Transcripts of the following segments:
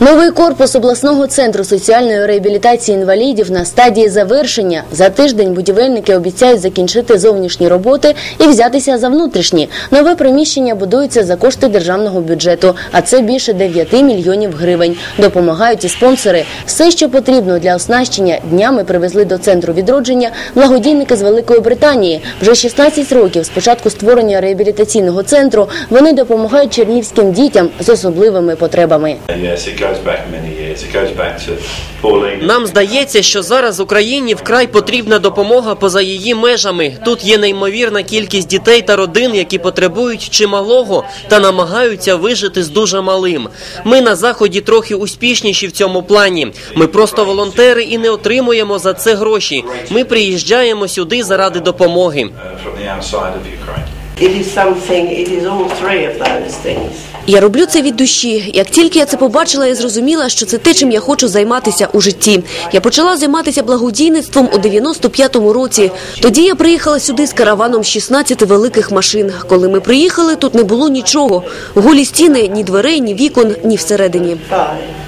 Новий корпус обласного центру соціальної реабілітації інвалідів на стадії завершення. За тиждень будівельники обіцяють закінчити зовнішні роботи і взятися за внутрішні. Нове приміщення будується за кошти державного бюджету, а це більше 9 мільйонів гривень. Допомагають і спонсори. Все, що потрібно для оснащення, днями привезли до центру відродження благодійники з Великої Британії. Вже 16 років з початку створення реабілітаційного центру вони допомагають чернівським дітям з особливими потребами. Нам здається, що зараз Україні вкрай потрібна допомога поза її межами. Тут є неймовірна кількість дітей та родин, які потребують чималого та намагаються вижити з дуже малим. Ми на заході трохи успішніші в цьому плані. Ми просто волонтери і не отримуємо за це гроші. Ми приїжджаємо сюди заради допомоги. It is something, it is all three of those things. Я роблю це від душі. Як тільки я це побачила, я зрозуміла, що це те, чим я хочу займатися у житті. Я почала займатися благодійництвом у 95-му році. Тоді я приїхала сюди з караваном з 16 великих машин. Коли ми приїхали, тут не було нічого. Голі стіни, ні дверей, ні вікон, ні всередині. Five.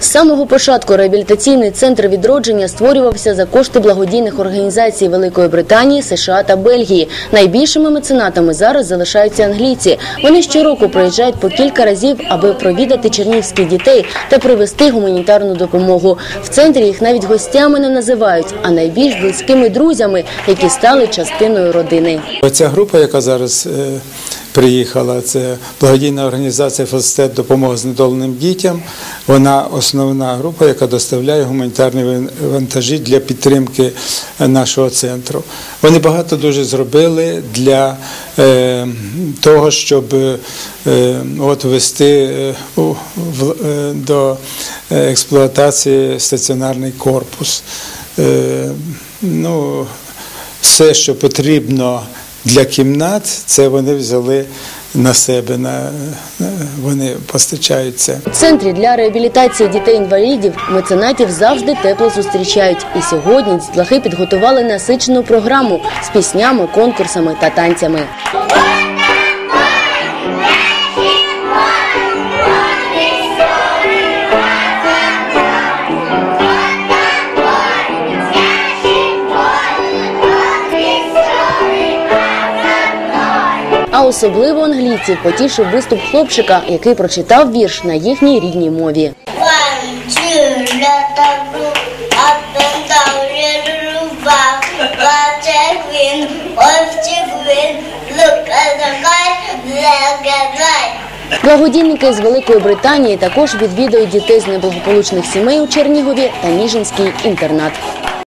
З самого початку реабілітаційний центр відродження створювався за кошти благодійних організацій Великої Британії, США та Бельгії. Найбільшими меценатами зараз залишаються англійці. Вони щороку приїжджають по кілька разів, аби провідати чернігівських дітей та привезти гуманітарну допомогу. В центрі їх навіть гостями не називають, а найбільш близькими друзями, які стали частиною родини. Оця група, яка зараз е, приїхала, це благодійна організація Фелстет допомога знедоленим дітям. Вона основна група, яка доставляє гуманітарні ван- вантажі для підтримки е, нашого центру. Вони багато дуже зробили для е, того, щоб е, от ввести е, е, до е, експлуатації стаціонарний корпус. Е, ну, все, що потрібно для кімнат, це вони взяли на себе. На, вони постачають це. У центрі для реабілітації дітей-інвалідів меценатів завжди тепло зустрічають. І сьогодні дітлахи підготували насичену програму з піснями, конкурсами та танцями. Особливо англійців потішив виступ хлопчика, який прочитав вірш на їхній рідній мові. Благодійники з Великої Британії також відвідують дітей з неблагополучних сімей у Чернігові та Ніжинський інтернат.